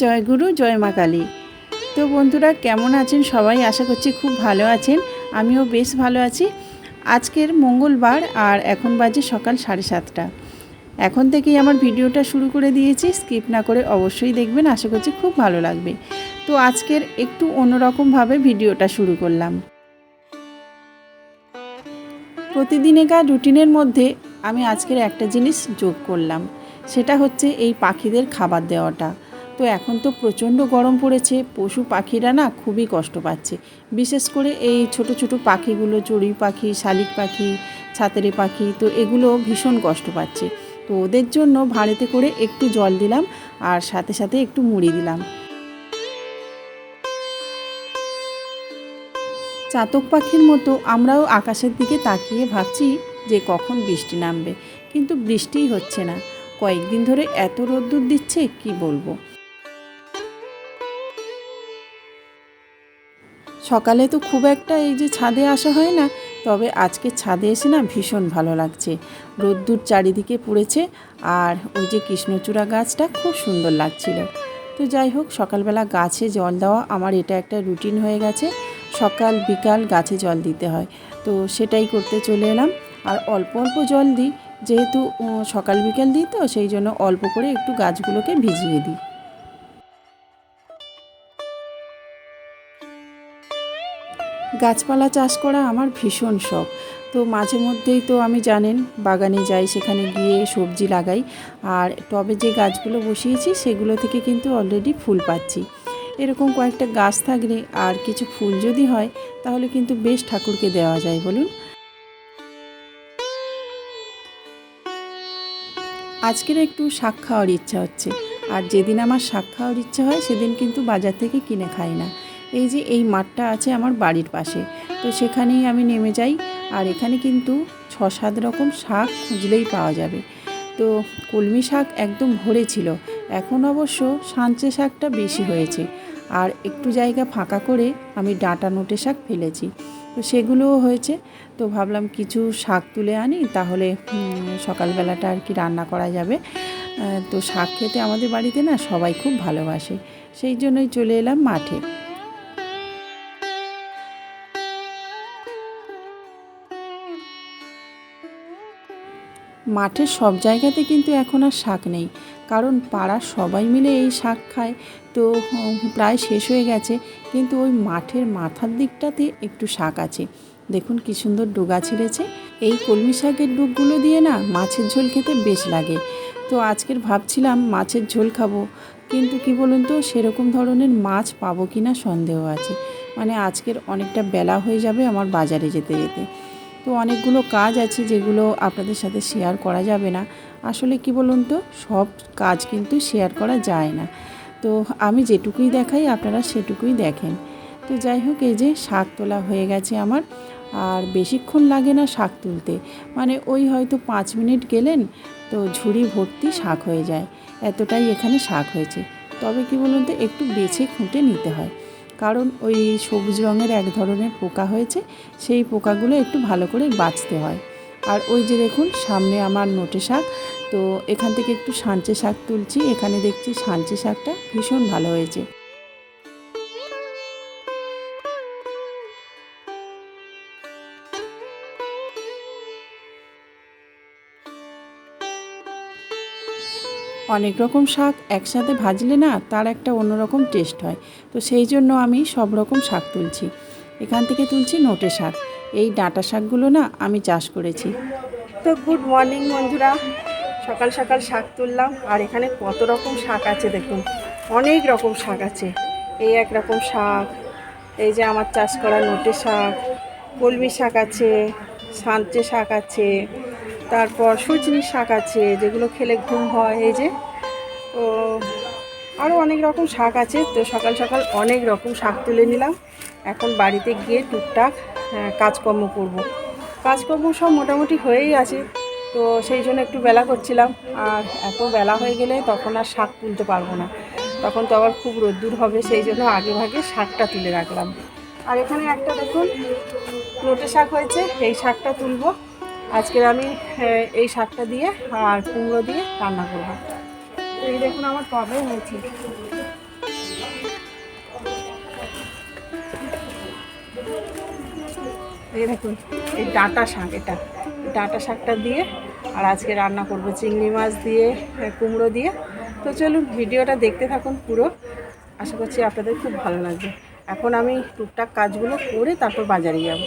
জয় গুরু, জয় মা কালী। তো বন্ধুরা, কেমন আছেন সবাই? আশা করছি খুব ভালো আছেন। আমিও বেশ ভালো আছি। আজকের মঙ্গলবার আর এখন বাজে সকাল সাড়ে সাতটা। এখন থেকেই আমার ভিডিওটা শুরু করে দিয়েছি। স্কিপ না করে অবশ্যই দেখবেন। আশা করছি খুব ভালো লাগবে। তো আজকের একটু অন্যরকমভাবে ভিডিওটা শুরু করলাম। প্রতিদিনেকার রুটিনের মধ্যে আমি আজকের একটা জিনিস যোগ করলাম। সেটা হচ্ছে এই পাখিদের খাবার দেওয়াটা। তো এখন তো প্রচণ্ড গরম পড়েছে, পশু পাখিরা না খুবই কষ্ট পাচ্ছে। বিশেষ করে এই ছোট ছোট পাখিগুলো, চড়ুই পাখি, শালিক পাখি, ছাতেরে পাখি, তো এগুলো ভীষণ কষ্ট পাচ্ছে। তো ওদের জন্য ভাঁড়েতে করে একটু জল দিলাম আর সাথে সাথে একটু মুড়ি দিলাম। চাতক পাখির মতো আমরাও আকাশের দিকে তাকিয়ে ভাবছি যে কখন বৃষ্টি নামবে, কিন্তু বৃষ্টিই হচ্ছে না। কয়েকদিন ধরে এত রোদ্দুর দিচ্ছে, কি বলব? সকালে তো খুব একটা এই যে ছাদে আসা হয় না, তবে আজকে ছাদে এসে না ভীষণ ভালো লাগছে। রোদ্দুর চারিদিকে পড়েছে আর ওই যে কৃষ্ণচূড়া গাছটা খুব সুন্দর লাগছিল। তো যাই হোক, সকালবেলা গাছে জল দেওয়া আমার এটা একটা রুটিন হয়ে গেছে। সকাল বিকাল গাছে জল দিতে হয়। তো সেটাই করতে চলে এলাম। আর অল্প অল্প জল দিই, যেহেতু সকাল বিকাল দিই তো, সেই জন্য অল্প করে একটু গাছগুলোকে ভিজিয়ে দিই। গাছপালা চাষ করা আমার ভীষণ শখ। তো মাঝে মধ্যেই তো আমি জানেন, বাগানে যাই, সেখানে গিয়ে সবজি লাগাই। আর টবে যে গাছগুলো বসিয়েছি, সেগুলো থেকে কিন্তু অলরেডি ফুল পাচ্ছি। এরকম কয়েকটা গাছ থাকলে আর কিছু ফুল যদি হয়, তাহলে কিন্তু বেশ ঠাকুরকে দেওয়া যায়, বলুন। আজকের একটু শাক খাওয়ার ইচ্ছা হচ্ছে। আর যেদিন আমার শাক খাওয়ার ইচ্ছা হয়, সেদিন কিন্তু বাজার থেকে কিনে খাই না। এই যে এই মাঠটা আছে আমার বাড়ির পাশে। তো সেখানেই আমি নেমে যাই। আর এখানে কিন্তু ছ সাত রকম শাক খুঁজলেই পাওয়া যাবে। তো কলমি শাক একদম ভরে ছিল। এখন অবশ্য সাঞ্চে শাকটা বেশি হয়েছে। আর একটু জায়গা ফাঁকা করে আমি ডাঁটা নোটে শাক ফেলেছি। তো সেগুলোও হয়েছে। তো ভাবলাম কিছু শাক তুলে আনি, তাহলে সকালবেলাটা আর কি রান্না করা যাবে। তো শাক খেতে আমাদের বাড়িতে না সবাই খুব ভালোবাসে। সেই জন্যই চলে এলাম মাঠে। মাঠের সব জায়গাতে কিন্তু এখন আর শাক নেই। কারণ পাড়ার সবাই মিলে এই শাক খায়। তো প্রায় শেষ হয়ে গেছে। কিন্তু ওই মাঠের মাথার দিকটাতে একটু শাক আছে। দেখুন কি সুন্দর ডোগা ছিঁড়েছে। এই কলমি শাকের ডুগগুলো দিয়ে না মাছের ঝোল খেতে বেশ লাগে। তো আজকের ভাবছিলাম মাছের ঝোল খাব। কিন্তু কি বলুন তো, সেরকম ধরনের মাছ পাবো কি না সন্দেহ আছে। মানে আজকের অনেকটা বেলা হয়ে যাবে আমার বাজারে যেতে যেতে। তো অনেকগুলো কাজ আছে যেগুলো আপনাদের সাথে শেয়ার করা যাবে না। আসলে কি বলুন তো, সব কাজ কিন্তু শেয়ার করা যায় না। তো আমি যেটুকুই দেখাই, আপনারা সেটুকুই দেখেন। তো যাই হোক, এই যে শাক তোলা হয়ে গেছে আমার। আর বেশিক্ষণ লাগে না শাক তুলতে। মানে ওই হয়তো পাঁচ মিনিট গেলেন, তো ঝুড়ি ভর্তি শাক হয়ে যায়। এতটাই এখানে শাক হয়েছে। তবে কি বলুন তো, একটু বেছে খুঁটে নিতে হয়। কারণ ওই সবুজ রঙের এক ধরনের পোকা হয়েছে, সেই পোকাগুলো একটু ভালো করে বাঁচতে হয়। আর ওই যে দেখুন, সামনে আমার নোটে শাক, তো এখান থেকে একটু সাঁচে শাক তুলছি, এখানে দেখছি সাঁচে শাকটা ভীষণ ভালো হয়েছে। অনেক রকম শাক একসাথে ভাজলে না তার একটা অন্যরকম টেস্ট হয়। তো সেই জন্য আমি সব রকম শাক তুলছি। এখান থেকে তুলছি নোটে শাক। এই ডাঁটা শাকগুলো না আমি চাষ করেছি। তো গুড মর্নিং বন্ধুরা। সকাল সকাল শাক তুললাম। আর এখানে কত রকম শাক আছে দেখুন। অনেক রকম শাক আছে। এই এক রকম শাক, এই যে আমার চাষ করা নোটে শাক, কলমি শাক আছে, সাঁতরে শাক আছে তারপর সজনি শাক আছে, যেগুলো খেলে ঘুম হয়, এই যে। তো আরও অনেক রকম শাক আছে, তো সকাল সকাল অনেক রকম শাক তুলে নিলাম। এখন বাড়িতে গিয়ে টুকটাক কাজকর্ম করব। কাজকর্ম সব মোটামুটি হয়েই আছে, তো সেই জন্য একটু বেলা করছিলাম। আর এত বেলা হয়ে গেলে তখন আর শাক তুলতে পারব না। তখন তো আবার খুব রোদ্দুর হবে, সেই জন্য আগে ভাগে শাকটা তুলে রাখলাম। আর এখানে একটা দেখুন নোটে শাক হয়েছে, এই শাকটা তুলবো। আজকের আমি এই শাকটা দিয়ে আর কুমড়ো দিয়ে রান্না করব। এই দেখুন আমার কবে হয়েছে। এই দেখুন, এই ডাঁটা শাক এটা। ডাঁটা শাকটা দিয়ে আর আজকে রান্না করব চিংড়ি মাছ দিয়ে কুমড়ো দিয়ে। তো চলুন, ভিডিওটা দেখতে থাকুন পুরো। আশা করছি আপনাদের খুব ভালো লাগবে। এখন আমি টুকটাক কাজগুলো করে তারপর বাজারে যাব।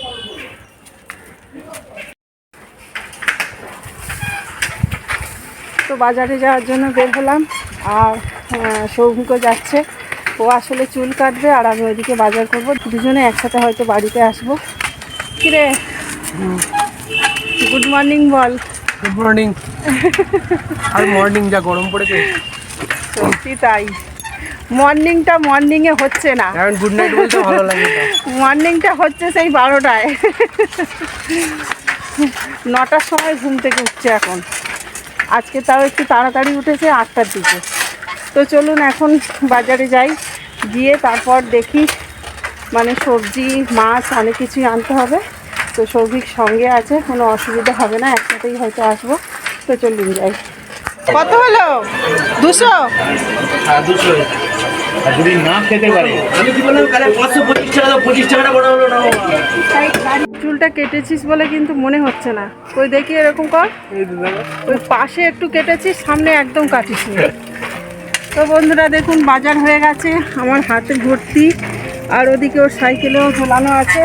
বাজারে যাওয়ার জন্য বের হলাম আর সৌভিকও যাচ্ছে। ও আসলে চুল কাটবে আর আমি ওইদিকে বাজার করব। দুজনে একসাথে হয়তো বাড়িতে আসব। কিরে? গুড মর্নিং বল। গুড মর্নিং আর মর্নিং যা গরম পড়েছে। সত্যি তাই। মর্নিংটা মর্নিংয়ে হচ্ছে না। এখন গুড নাইট বলতে ভালো লাগে মর্নিংটা হচ্ছে সেই বারোটায়। নটার সময় ঘুম থেকে উঠছে এখন। আজকে তাও একটু তাড়াতাড়ি উঠেছে আটটার দিকে। তো চলুন এখন বাজারে যাই, গিয়ে তারপর দেখি মানে সবজি, মাছ অনেক কিছুই আনতে হবে। তো সৌভিক সঙ্গে আছে, কোনো অসুবিধা হবে না, একসাথেই হয়তো আসব। তো চলুন যাই। কত হলো? দুশো? হ্যাঁ দুশো। আর যদি না খেতে পারে? আমি কি বললাম কালে পাঁচশো পঁচিশ টাকা পঁচিশ টাকাটা বড় হলো না চুলটা কেটেছিস বলে কিন্তু মনে হচ্ছে না। ওই দেখি এরকম কর। ওই পাশে একটু কেটেছিস সামনে একদম কাটিস তো বন্ধুরা দেখুন বাজার হয়ে গেছে আমার হাতে ভর্তি। আর ওদিকে ওর সাইকেলেও ঝোলানো আছে।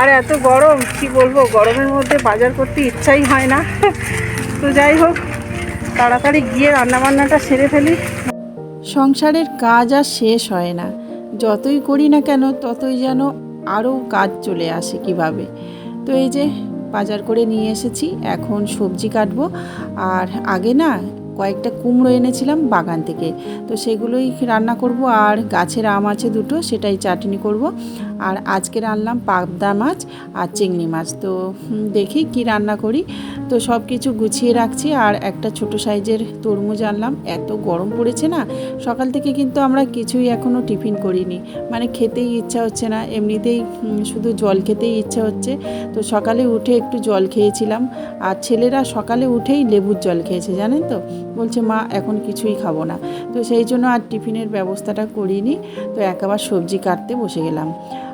আর এত গরম কি বলব গরমের মধ্যে বাজার করতে ইচ্ছাই হয় না। তো যাই হোক তাড়াতাড়ি গিয়ে রান্নাবান্নাটা সেরে ফেলি। সংসারের কাজ আর শেষ হয় না। যতই করি না কেন, ততই যেন আরও কাজ চলে আসে কীভাবে। তো এই যে বাজার করে নিয়ে এসেছি, এখন সবজি কাটবো। আর আগে না কয়েকটা কুমড়ো এনেছিলাম বাগান থেকে। তো সেগুলোই রান্না করব আর গাছের আম আছে দুটো, সেটাই চাটনি করব। আর আজকে রান্নাম পাবদা মাছ আর চিংড়ি মাছ। তো দেখি কি রান্না করি। তো সব কিছু গুছিয়ে রাখছি আর একটা ছোট সাইজের তরমুজ আনলাম। এত গরম পড়েছে না, সকাল থেকে কিন্তু আমরা কিছুই এখনও টিফিন করিনি। মানে খেতেই ইচ্ছা হচ্ছে না, এমনিতেই শুধু জল খেতেই ইচ্ছা হচ্ছে। তো, সকালে উঠে একটু জল খেয়েছিলাম আর ছেলেরা সকালে উঠেই লেবুর জল খেয়েছে, জানেন তো? বলছে, মা, এখন কিছুই খাব না। তো, সেই জন্য আর টিফিনের ব্যবস্থাটা করিনি। তো একেবারে সবজি কাটতে বসে গেলাম।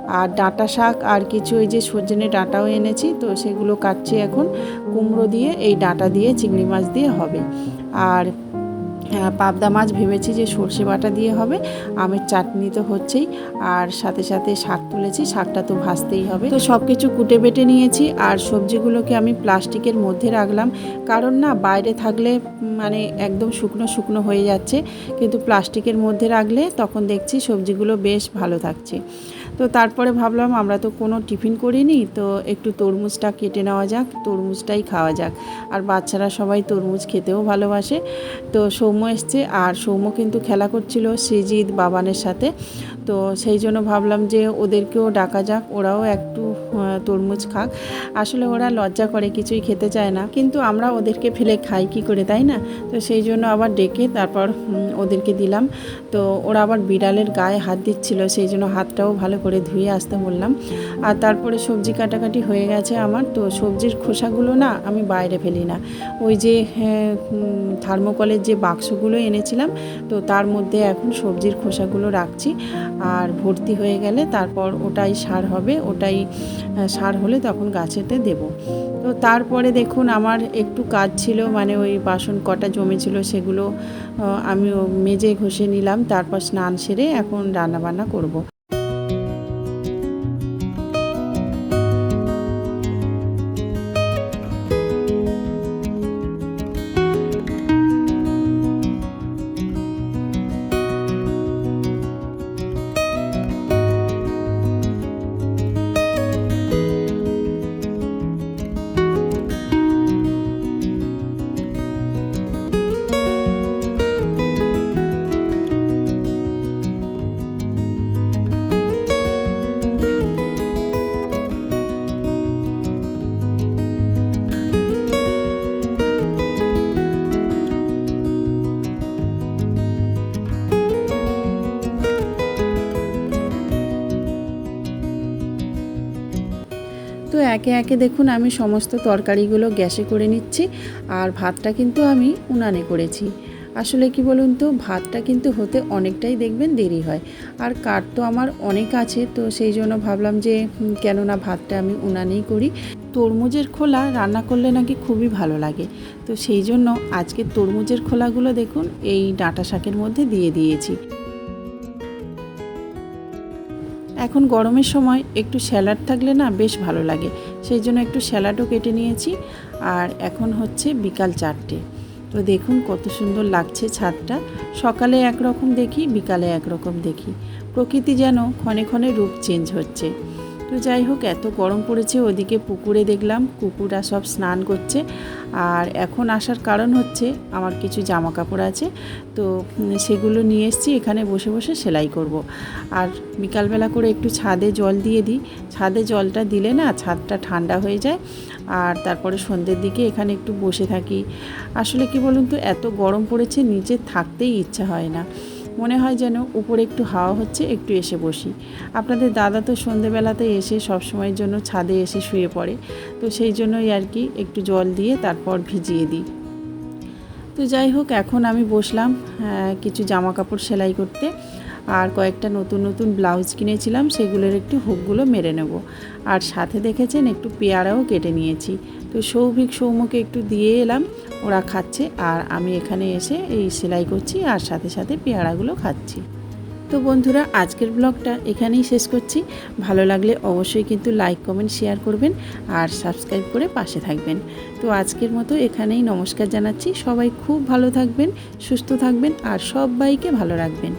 আর ডাঁটা শাক আর কিছু ওই যে সজনে ডাঁটাও এনেছি, তো সেগুলো কাটছি এখন। কুমড়ো দিয়ে, এই ডাঁটা দিয়ে, চিংড়ি মাছ দিয়ে হবে। আর পাবদা মাছ ভেবেছি যে সর্ষে বাটা দিয়ে হবে। আমের চাটনি তো হচ্ছেই। আর সাথে সাথে শাক তুলেছি, শাকটা তো ভাজতেই হবে। তো সব কিছু কুটে বেটে নিয়েছি। আর সবজিগুলোকে আমি প্লাস্টিকের মধ্যে রাখলাম। কারণ না, বাইরে থাকলে মানে একদম শুকনো শুকনো হয়ে যাচ্ছে। কিন্তু প্লাস্টিকের মধ্যে রাখলে তখন দেখছি সবজিগুলো বেশ ভালো থাকছে। তো তারপরে ভাবলাম, আমরা তো কোনো টিফিন করিনি, তো একটু তরমুজটা কেটে নেওয়া যাক, তরমুজটাই খাওয়া যাক। আর বাচ্চারা সবাই তরমুজ খেতেও ভালোবাসে। তো সৌম্য এসছে, আর সৌম্য কিন্তু খেলা করছিল সৃজিৎ বাবানের সাথে। তো সেই জন্য ভাবলাম যে ওদেরকেও ডাকা যাক ওরাও একটু তরমুজ খাক। আসলে ওরা লজ্জা করে কিছুই খেতে চায় না। কিন্তু আমরা ওদেরকে ফেলে খাই কি করে তাই না? তো সেই জন্য আবার ডেকে তারপর ওদেরকে দিলাম। তো ওরা আবার বিড়ালের গায়ে হাত দিচ্ছিল সেই জন্য হাতটাও ভালো করে ধুয়ে আসতে বললাম। আর তারপরে সবজি কাটাকাটি হয়ে গেছে আমার। তো সবজির খোসাগুলো না আমি বাইরে ফেলি না। ওই যে হ্যাঁ, থার্মোকলের যে বাক্সগুলো এনেছিলাম তো তার মধ্যে এখন সবজির খোসাগুলো রাখছি। আর ভর্তি হয়ে গেলে তারপর ওটাই সার হবে, ওটাই সার হলে তখন গাছেতে দেব তো তারপরে দেখুন আমার একটু কাজ ছিল মানে ওই বাসন কটা জমেছিল সেগুলো আমি মেজে ঘষে নিলাম, তারপর স্নান সেরে এখন রান্নাবান্না করব। তো একে একে দেখুন আমি সমস্ত তরকারিগুলো গ্যাসে করে নিচ্ছি আর ভাতটা কিন্তু আমি উনানে করেছি। আসলে কি বলুন তো, ভাতটা কিন্তু হতে অনেকটাই দেখবেন দেরি হয়। আর কাঠ তো আমার অনেক আছে, তো সেই জন্য ভাবলাম যে কেননা ভাতটা আমি উনানেই করি। তরমুজের খোলা রান্না করলে নাকি খুবই ভালো লাগে। তো সেই জন্য আজকে তরমুজের খোলাগুলো দেখুন, এই ডাঁটা শাকের মধ্যে দিয়ে দিয়েছি। এখন গরমের সময় একটু স্যালাড থাকলে না বেশ ভালো লাগে। সেই জন্য একটু স্যালাডও কেটে নিয়েছি। আর এখন হচ্ছে বিকাল চারটে। তো দেখুন কত সুন্দর লাগছে ছাদটা। সকালে একরকম দেখি, বিকালে একরকম দেখি। প্রকৃতি যেন ক্ষণে ক্ষণে রূপ চেঞ্জ হচ্ছে। তো যাই হোক, এত গরম পড়েছে, ওদিকে পুকুরে দেখলাম কুকুরা সব স্নান করছে। আর এখন আসার কারণ হচ্ছে, আমার কিছু জামা কাপড় আছে, তো সেগুলো নিয়ে এসেছি, এখানে বসে বসে সেলাই করব। আর বিকালবেলা করে একটু ছাদে জল দিয়ে দিই। ছাদে জলটা দিলে না, ছাদটা ঠান্ডা হয়ে যায়। আর তারপরে সন্ধ্যের দিকে এখানে একটু বসে থাকি। আসলে কি বলুন তো, এত গরম পড়েছে, নিচে থাকতেই ইচ্ছা হয় না। মনে হয় যেন উপরে একটু হাওয়া হচ্ছে, একটু এসে বসি। আপনাদের দাদা তো সন্ধেবেলাতে এসে সব সময়ের জন্য ছাদে এসে শুয়ে পড়ে, তো সেই জন্যই আর কি একটু জল দিয়ে তারপর ভিজিয়ে দিই। তো যাই হোক, এখন আমি বসলাম কিছু জামা কাপড় সেলাই করতে। আর কয়েকটা নতুন নতুন ব্লাউজ কিনেছিলাম, সেগুলোর একটু হুকগুলো মেরে নেব। আর সাথে দেখেছেন, একটু পেয়ারাও কেটে নিয়েছি। তো সৌভিক সৌম্যকে একটু দিয়ে এলাম, ওরা খাচ্ছে আর আমি এখানে এসে এই সেলাই করছি আর সাথে সাথে পেয়ারাগুলো খাচ্ছি। তো বন্ধুরা, আজকের ব্লগটা এখানেই শেষ করছি। ভালো লাগলে অবশ্যই কিন্তু লাইক, কমেন্ট, শেয়ার করবেন আর সাবস্ক্রাইব করে পাশে থাকবেন। তো আজকের মতো এখানেই নমস্কার জানাচ্ছি। সবাই খুব ভালো থাকবেন, সুস্থ থাকবেন আর সবাইকে ভালো রাখবেন।